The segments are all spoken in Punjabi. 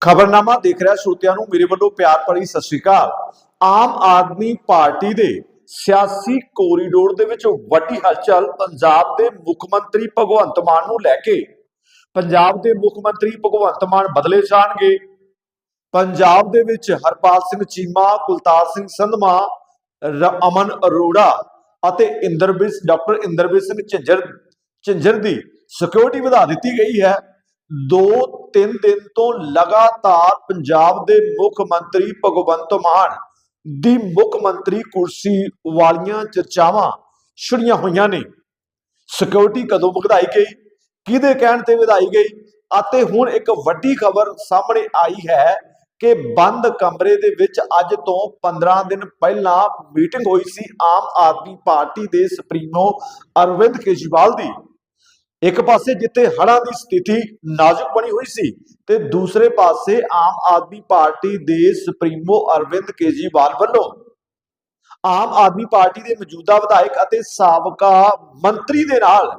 ਖਬਰਨਾਮਾ ਦੇਖ ਰਿਹਾ ਸਰੋਤਿਆਂ ਨੂੰ, ਮੇਰੇ ਵੱਲੋਂ ਪਿਆਰ ਭਰੀ ਸਤਿ ਸ਼੍ਰੀ ਅਕਾਲ। ਆਮ ਆਦਮੀ ਪਾਰਟੀ ਦੇ ਸਿਆਸੀ ਕੋਰੀਡੋਰ ਦੇ ਵਿੱਚ ਵੱਡੀ ਹਲਚਲ ਪੰਜਾਬ ਦੇ ਮੁੱਖ ਮੰਤਰੀ ਭਗਵੰਤ ਮਾਨ ਨੂੰ ਲੈ ਕੇ। ਪੰਜਾਬ ਦੇ ਮੁੱਖ ਮੰਤਰੀ ਭਗਵੰਤ ਮਾਨ ਬਦਲੇ ਜਾਣਗੇ। ਪੰਜਾਬ ਦੇ ਵਿੱਚ ਹਰਪਾਲ ਸਿੰਘ ਚੀਮਾ, ਕੁਲਤਾਰ ਸਿੰਘ ਸੰਧਮਾ, ਰ- ਅਮਨ ਅਰੋੜਾ ਅਤੇ ਇੰਦਰਬੀਰ ਡਾਕਟਰ ਇੰਦਰਬੀਰ ਸਿੰਘ ਝਿੰਜਰ ਝਿੰਜਰ ਦੀ ਸਿਕਿਉਰਿਟੀ ਵਧਾ ਦਿੱਤੀ ਗਈ ਹੈ। ਦੋ ਤਿੰਨ ਦਿਨ ਤੋਂ ਲਗਾਤਾਰ ਪੰਜਾਬ ਦੇ ਮੁੱਖ ਮੰਤਰੀ ਭਗਵੰਤ ਮਾਨ ਦੀ ਮੁੱਖ ਮੰਤਰੀ ਕੁਰਸੀ ਵਾਲੀਆਂ ਚਰਚਾਵਾਂ ਛੁੜੀਆਂ ਹੋਈਆਂ ਨੇ। ਸਿਕਿਉਰਿਟੀ ਕਦੋਂ ਵਧਾਈ ਗਈ? ਕਿਹਦੇ ਕਹਿਣ ਤੇ ਵਧਾਈ ਗਈ? ਅਤੇ ਹੁਣ ਇੱਕ ਵੱਡੀ ਖਬਰ ਸਾਹਮਣੇ ਆਈ ਹੈ ਕਿ ਬੰਦ ਕਮਰੇ ਦੇ ਵਿੱਚ ਅੱਜ ਤੋਂ 15 ਦਿਨ ਪਹਿਲਾਂ ਮੀਟਿੰਗ ਹੋਈ ਸੀ ਆਮ ਆਦਮੀ ਪਾਰਟੀ ਦੇ ਸੁਪਰੀਮੋ ਅਰਵਿੰਦ ਕੇਜਰੀਵਾਲ ਦੀ। ਇੱਕ ਪਾਸੇ ਜਿੱਥੇ ਹੜ੍ਹਾਂ ਦੀ ਸਥਿਤੀ ਨਾਜ਼ੁਕ ਬਣੀ ਹੋਈ ਸੀ ਤੇ ਦੂਸਰੇ ਪਾਸੇ ਆਮ ਆਦਮੀ ਪਾਰਟੀ ਦੇ ਸੁਪਰੀਮੋ ਅਰਵਿੰਦ ਕੇਜਰੀਵਾਲ ਵੱਲੋਂ ਆਮ ਆਦਮੀ ਪਾਰਟੀ ਦੇ ਮੌਜੂਦਾ ਵਿਧਾਇਕ ਅਤੇ ਸਾਬਕਾ ਮੰਤਰੀ ਦੇ ਨਾਲ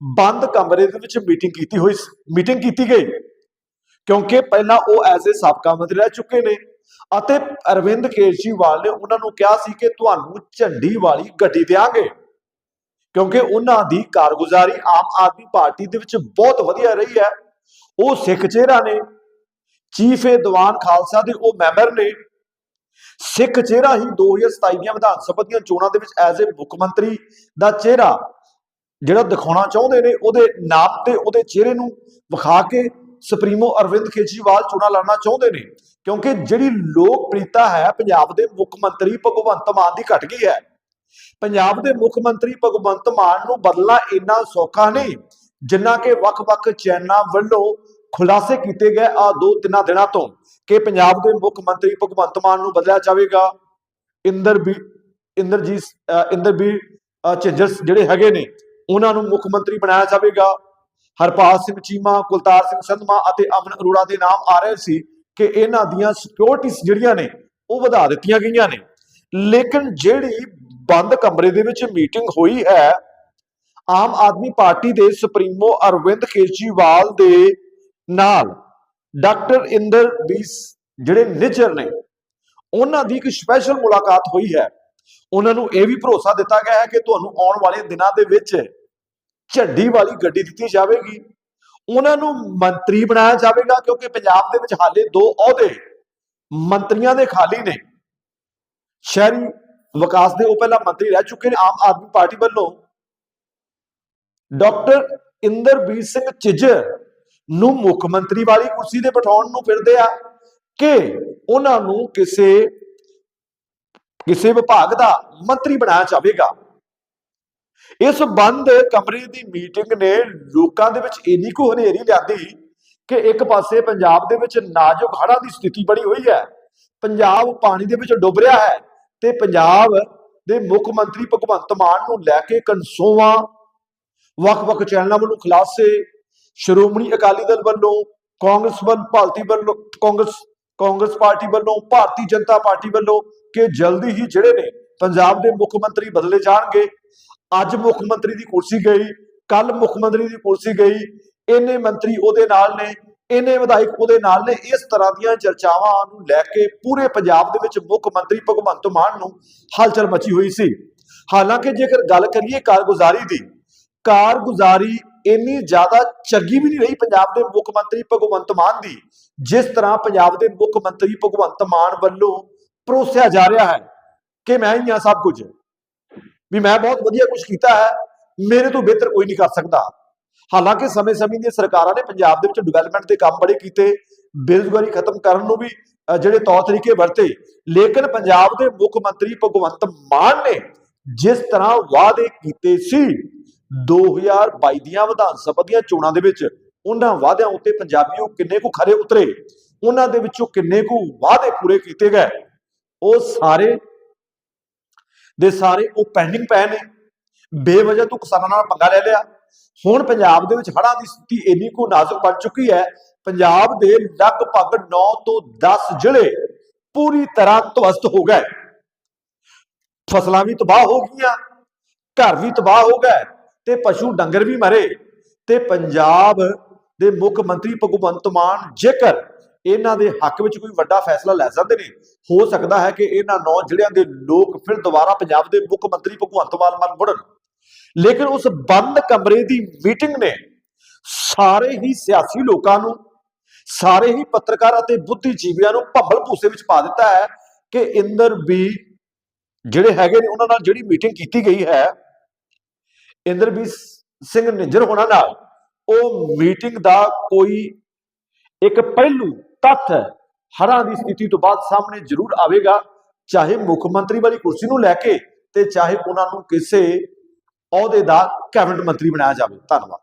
ਬੰਦ ਕਮਰੇ ਦੇ ਵਿੱਚ ਮੀਟਿੰਗ ਕੀਤੀ ਹੋਈ ਮੀਟਿੰਗ ਕੀਤੀ ਗਈ। ਕਿਉਂਕਿ ਪਹਿਲਾਂ ਉਹ ਐਜ਼ ਅ ਸਾਬਕਾ ਮੰਤਰੀ ਰਹਿ ਚੁੱਕੇ ਨੇ ਅਤੇ ਅਰਵਿੰਦ ਕੇਜਰੀਵਾਲ ਨੇ ਉਹਨਾਂ ਨੂੰ ਕਿਹਾ ਸੀ ਕਿ ਤੁਹਾਨੂੰ ਝੰਡੀ ਵਾਲੀ ਗੱਡੀ ਦੇਾਂਗੇ ਕਿਉਂਕਿ ਉਹਨਾਂ ਦੀ ਕਾਰਗੁਜ਼ਾਰੀ ਆਮ ਆਦਮੀ ਪਾਰਟੀ ਦੇ ਵਿੱਚ ਬਹੁਤ ਵਧੀਆ ਰਹੀ ਹੈ। ਉਹ ਸਿੱਖ ਚਿਹਰਾ ਨੇ, ਚੀਫ ਏ ਦੀਵਾਨ ਖਾਲਸਾ ਦੇ ਉਹ ਮੈਂਬਰ ਨੇ। ਸਿੱਖ ਚਿਹਰਾ ਹੀ 2027 ਦੀਆਂ ਵਿਧਾਨ ਸਭਾ ਦੀਆਂ ਚੋਣਾਂ ਦੇ ਵਿੱਚ ਐਜ਼ ਅ ਮੁੱਖ ਮੰਤਰੀ ਦਾ ਚਿਹਰਾ ਜਿਹੜਾ ਦਿਖਾਉਣਾ ਚਾਹੁੰਦੇ ਨੇ, ਉਹਦੇ ਨਾਮ ਤੇ ਉਹਦੇ ਚਿਹਰੇ ਨੂੰ ਵਿਖਾ ਕੇ ਸੁਪਰੀਮੋ ਅਰਵਿੰਦ ਕੇਜਰੀਵਾਲ ਚੋਣਾਂ ਲੜਨਾ ਚਾਹੁੰਦੇ ਨੇ। ਕਿਉਂਕਿ ਜਿਹੜੀ ਲੋਕਪ੍ਰਿਯਤਾ ਹੈ, ਪੰਜਾਬ ਦੇ ਮੁੱਖ ਮੰਤਰੀ ਭਗਵੰਤ ਮਾਨ ਦੀ ਘਟ ਗਈ ਹੈ। ਪੰਜਾਬ ਦੇ ਮੁੱਖ ਮੰਤਰੀ ਭਗਵੰਤ ਮਾਨ ਨੂੰ ਬਦਲਣਾ ਇੰਨਾ ਸੌਖਾ ਨਹੀਂ ਜਿੰਨਾ ਕਿ ਵੱਖ-ਵੱਖ ਚੈਨਲਾਂ ਵੱਲੋਂ ਖੁਲਾਸੇ ਕੀਤੇ ਗਏ ਆ ਦੋ ਤਿੰਨਾਂ ਦਿਨਾਂ ਤੋਂ ਕਿ ਪੰਜਾਬ ਦੇ ਮੁੱਖ ਮੰਤਰੀ ਭਗਵੰਤ ਮਾਨ ਨੂੰ ਬਦਲਿਆ ਜਾਵੇਗਾ। ਇੰਦਰਬੀ ਇੰਦਰਜੀਤ ਅ, ਇੰਦਰਬੀਰ ਅ, ਝਿੰਜਰ ਜਿਹੜੇ ਹੈਗੇ ਨੇ ਉਹਨਾਂ ਨੂੰ ਮੁੱਖ ਮੰਤਰੀ ਬਣਾਇਆ ਜਾਵੇਗਾ। ਹਰਪਾਲ ਸਿੰਘ ਚੀਮਾ ਕੁਲਤਾਰ ਸਿੰਘ ਸੰਧਮਾ ਅਤੇ ਅਮਨ ਅਰੋੜਾ ਦੇ ਨਾਮ ਆ ਰਹੇ ਸੀ ਕਿ ਇਹਨਾਂ ਦੀਆਂ ਸਿਕਿਉਰਿਟੀਜ਼ ਜਿਹੜੀਆਂ ਨੇ ਉਹ ਵਧਾ ਦਿੱਤੀਆਂ ਗਈਆਂ ਨੇ। ਲੇਕਿਨ ਜਿਹੜੀ ਬੰਦ ਕਮਰੇ ਦੇ ਵਿੱਚ ਮੀਟਿੰਗ ਹੋਈ ਹੈ। ਆਮ ਆਦਮੀ ਪਾਰਟੀ ਦੇ ਸੁਪਰੀਮੋ ਅਰਵਿੰਦ ਕੇਜਰੀਵਾਲ ਦੇ ਨਾਲ ਡਾਕਟਰ ਇੰਦਰ ਬੀਸ ਜਿਹੜੇ ਨਿਜਰ ਨੇ, ਉਹਨਾਂ ਦੀ ਇੱਕ ਸਪੈਸ਼ਲ ਮੁਲਾਕਾਤ ਹੋਈ ਹੈ। ਉਹਨਾਂ ਨੂੰ ਇਹ ਵੀ ਭਰੋਸਾ ਦਿੱਤਾ ਗਿਆ ਹੈ ਕਿ ਤੁਹਾਨੂੰ ਆਉਣ ਵਾਲੇ ਦਿਨਾਂ ਦੇ ਵਿੱਚ ਝੰਡੀ ਵਾਲੀ ਗੱਡੀ ਦਿੱਤੀ ਜਾਵੇਗੀ। ਉਹਨਾਂ ਨੂੰ ਮੰਤਰੀ ਬਣਾਇਆ ਜਾਵੇਗਾ ਕਿਉਂਕਿ ਪੰਜਾਬ ਦੇ ਵਿੱਚ ਹਾਲੇ ਦੋ ਅਹੁਦੇ ਮੰਤਰੀਆਂ ਦੇ ਖਾਲੀ ਨੇ। ਸ਼ਹਿਰੀ ਵਿਕਾਸ ਦੇ ਉਹ ਪਹਿਲਾਂ ਮੰਤਰੀ ਰਹਿ ਚੁੱਕੇ ਨੇ ਆਮ ਆਦਮੀ ਪਾਰਟੀ ਵੱਲੋਂ। ਡਾਕਟਰ ਇੰਦਰਬੀਰ ਸਿੰਘ ਚਿਜਰ ਨੂੰ ਮੁੱਖ ਮੰਤਰੀ ਵਾਲੀ ਕੁਰਸੀ ਤੇ ਬਿਠਾਉਣ ਨੂੰ ਫਿਰਦੇ ਆ ਕਿ ਉਹਨਾਂ ਨੂੰ ਕਿਸੇ ਕਿਸੇ ਵਿਭਾਗ ਦਾ ਮੰਤਰੀ ਬਣਾਇਆ ਜਾਵੇਗਾ। ਇਸ ਬੰਦ ਕਮਰੇ ਦੀ ਮੀਟਿੰਗ ਨੇ ਲੋਕਾਂ ਦੇ ਵਿੱਚ ਇੰਨੀ ਕੁ ਹਨੇਰੀ ਲਿਆਂਦੀ ਕਿ ਇੱਕ ਪਾਸੇ ਪੰਜਾਬ ਦੇ ਵਿੱਚ ਨਾਜ਼ੁਕ ਹੜ੍ਹਾਂ ਦੀ ਸਥਿਤੀ ਬਣੀ ਹੋਈ ਹੈ। ਪੰਜਾਬ ਪਾਣੀ ਦੇ ਵਿੱਚ ਡੁੱਬ ਰਿਹਾ ਹੈ। ਤੇ ਪੰਜਾਬ ਦੇ ਮੁੱਖ ਮੰਤਰੀ ਭਗਵੰਤ ਮਾਨ ਨੂੰ ਲੈ ਕੇ ਕਨਸੋਵਾਂ ਵੱਖ-ਵੱਖ ਚੈਨਲਾਂ ਵੱਲੋਂ ਖੁਲਾਸੇ, ਸ਼੍ਰੋਮਣੀ ਅਕਾਲੀ ਦਲ ਵੱਲੋਂ, ਕਾਂਗਰਸ ਵੱਲ, ਭਾਰਤੀ ਵੱਲੋਂ, ਕਾਂਗਰਸ ਕਾਂਗਰਸ ਪਾਰਟੀ ਵੱਲੋਂ, ਭਾਰਤੀ ਜਨਤਾ ਪਾਰਟੀ ਵੱਲੋਂ ਕਿ ਜਲਦੀ ਹੀ ਜਿਹੜੇ ਨੇ ਪੰਜਾਬ ਦੇ ਮੁੱਖ ਮੰਤਰੀ ਬਦਲੇ ਜਾਣਗੇ। ਅੱਜ ਮੁੱਖ ਮੰਤਰੀ ਦੀ ਕੁਰਸੀ ਗਈ ਕੱਲ ਮੁੱਖ ਮੰਤਰੀ ਦੀ ਕੁਰਸੀ ਗਈ। ਇਹਨੇ ਮੰਤਰੀ ਉਹਦੇ ਨਾਲ ਨੇ ਇਹਨੇ ਵਿਧਾਇਕ ਉਹਦੇ ਨਾਲ ਨੇ। ਇਸ ਤਰ੍ਹਾਂ ਦੀਆਂ ਚਰਚਾਵਾਂ ਨੂੰ ਲੈ ਕੇ ਪੂਰੇ ਪੰਜਾਬ ਦੇ ਵਿੱਚ ਮੁੱਖ ਮੰਤਰੀ ਭਗਵੰਤ ਮਾਨ ਨੂੰ ਹਲਚਲ ਮਚੀ ਹੋਈ ਸੀ। ਹਾਲਾਂਕਿ ਜੇਕਰ ਗੱਲ ਕਰੀਏ ਕਾਰਗੁਜ਼ਾਰੀ ਦੀ, ਕਾਰਗੁਜ਼ਾਰੀ ਇੰਨੀ ਜ਼ਿਆਦਾ ਚੰਗੀ ਵੀ ਨਹੀਂ ਰਹੀ ਪੰਜਾਬ ਦੇ ਮੁੱਖ ਮੰਤਰੀ ਭਗਵੰਤ ਮਾਨ ਦੀ, ਜਿਸ ਤਰ੍ਹਾਂ ਪੰਜਾਬ ਦੇ ਮੁੱਖ ਮੰਤਰੀ ਭਗਵੰਤ ਮਾਨ ਵੱਲੋਂ ਪਰੋਸਿਆ ਜਾ ਰਿਹਾ ਹੈ ਕਿ ਮੈਂ ਹੀ ਆ ਸਭ ਕੁਝ। ਵੀ ਮੈਂ ਬਹੁਤ ਵਧੀਆ ਕੁਝ ਕੀਤਾ ਹੈ, ਮੇਰੇ ਤੋਂ ਬਿਹਤਰ ਕੋਈ ਨਹੀਂ ਕਰ ਸਕਦਾ। ਹਾਲਾਂਕਿ ਸਮੇਂ-ਸਮੇਂ ਦੀਆਂ ਸਰਕਾਰਾਂ ਨੇ ਪੰਜਾਬ ਦੇ ਵਿੱਚ ਡਿਵੈਲਪਮੈਂਟ ਦੇ ਕੰਮ ਬੜੇ ਕੀਤੇ, ਬੇਰੁਜ਼ਗਾਰੀ ਖਤਮ ਕਰਨ ਨੂੰ ਵੀ ਜਿਹੜੇ ਤੌਰ ਤਰੀਕੇ ਵਰਤੇ, ਲੇਕਿਨ ਪੰਜਾਬ ਦੇ ਮੁੱਖ ਮੰਤਰੀ ਭਗਵੰਤ ਮਾਨ ਨੇ ਜਿਸ ਤਰ੍ਹਾਂ ਵਾਅਦੇ ਕੀਤੇ ਸੀ 2022 ਦੀਆਂ ਵਿਧਾਨ ਸਭਾ ਦੀਆਂ ਚੋਣਾਂ ਦੇ ਵਿੱਚ, ਉਹਨਾਂ ਵਾਅਦਿਆਂ ਉੱਤੇ ਪੰਜਾਬੀਓ ਕਿੰਨੇ ਕੁ ਖਰੇ ਉਤਰੇ, ਉਹਨਾਂ ਦੇ ਵਿੱਚੋਂ ਕਿੰਨੇ ਕੁ ਵਾਅਦੇ ਪੂਰੇ ਕੀਤੇ ਗਏ, ਉਹ ਸਾਰੇ ਦੇ ਸਾਰੇ ਉਹ ਪੈਂਡਿੰਗ ਪਏ ਨੇ, ਬੇਵਜ੍ਹਾ ਤੋਂ ਕਿਸਾਨਾਂ ਨਾਲ ਪੰਗਾ ਲੈ ਲਿਆ। ਹੁਣ ਪੰਜਾਬ ਦੇ ਵਿੱਚ ਹੜ੍ਹਾਂ ਦੀ ਸਥਿਤੀ ਇੰਨੀ ਕੁ ਨਾਜ਼ੁਕ ਬਣ ਚੁੱਕੀ ਹੈ, ਪੰਜਾਬ ਦੇ ਲਗਭਗ 9 ਤੋਂ 10 ਜ਼ਿਲ੍ਹੇ ਪੂਰੀ ਤਰ੍ਹਾਂ ਧਵਸਤ ਹੋ ਗਏ। ਫਸਲਾਂ ਵੀ ਤਬਾਹ ਹੋ ਗਈਆਂ, ਘਰ ਵੀ ਤਬਾਹ ਹੋ ਗਏ ਤੇ ਪਸ਼ੂ ਡੰਗਰ ਵੀ ਮਰੇ ਤੇ ਪੰਜਾਬ ਦੇ ਮੁੱਖ ਮੰਤਰੀ ਭਗਵੰਤ ਮਾਨ ਜੇਕਰ ਇਹਨਾਂ ਦੇ ਹੱਕ ਵਿੱਚ ਕੋਈ ਵੱਡਾ ਫੈਸਲਾ ਲੈ ਜਾਂਦੇ ਨੇ, ਹੋ ਸਕਦਾ ਹੈ ਕਿ ਇਹਨਾਂ ਨੌ ਜ਼ਿਲ੍ਹਿਆਂ ਦੇ ਲੋਕ ਫਿਰ ਦੁਬਾਰਾ ਪੰਜਾਬ ਦੇ ਮੁੱਖ ਮੰਤਰੀ ਭਗਵੰਤ ਮਾਨ ਮੰਨ ਮੁੜਨ। ਲੇਕਿਨ ਉਸ ਬੰਦ ਕਮਰੇ ਦੀ ਮੀਟਿੰਗ ਨੇ ਸਾਰੇ ਹੀ ਸਿਆਸੀ ਲੋਕਾਂ ਨੂੰ, ਸਾਰੇ ਹੀ ਪੱਤਰਕਾਰ ਅਤੇ ਬੁੱਧੀਜੀਵੀਆਂ ਨੂੰ ਭੰਬਲ ਭੂਸੇ ਵਿੱਚ ਪਾ ਦਿੱਤਾ ਹੈ ਕਿ ਇੰਦਰ ਵੀ ਜਿਹੜੇ ਹੈਗੇ ਨੇ ਉਹਨਾਂ ਨਾਲ ਜਿਹੜੀ ਮੀਟਿੰਗ ਕੀਤੀ ਗਈ ਹੈ ਇੰਦਰਬੀਰ ਸਿੰਘ ਨਿੱਜਰ ਹੋਣਾ ਨਾਲ ਉਹ ਮੀਟਿੰਗ ਦਾ ਕੋਈ ਇੱਕ ਪਹਿਲੂ ਤੱਥ ਹਰਾਂ ਦੀ ਸਥਿਤੀ ਤੋਂ ਬਾਅਦ ਸਾਹਮਣੇ ਜ਼ਰੂਰ ਆਵੇਗਾ, ਚਾਹੇ ਮੁੱਖ ਮੰਤਰੀ ਵਾਲੀ ਕੁਰਸੀ ਨੂੰ ਲੈ ਕੇ ਤੇ ਚਾਹੇ ਉਹਨਾਂ ਨੂੰ ਕਿਸੇ ਅਹੁਦੇ ਦਾ ਕੈਬਨਿਟ ਮੰਤਰੀ ਬਣਾਇਆ ਜਾਵੇ। ਧੰਨਵਾਦ।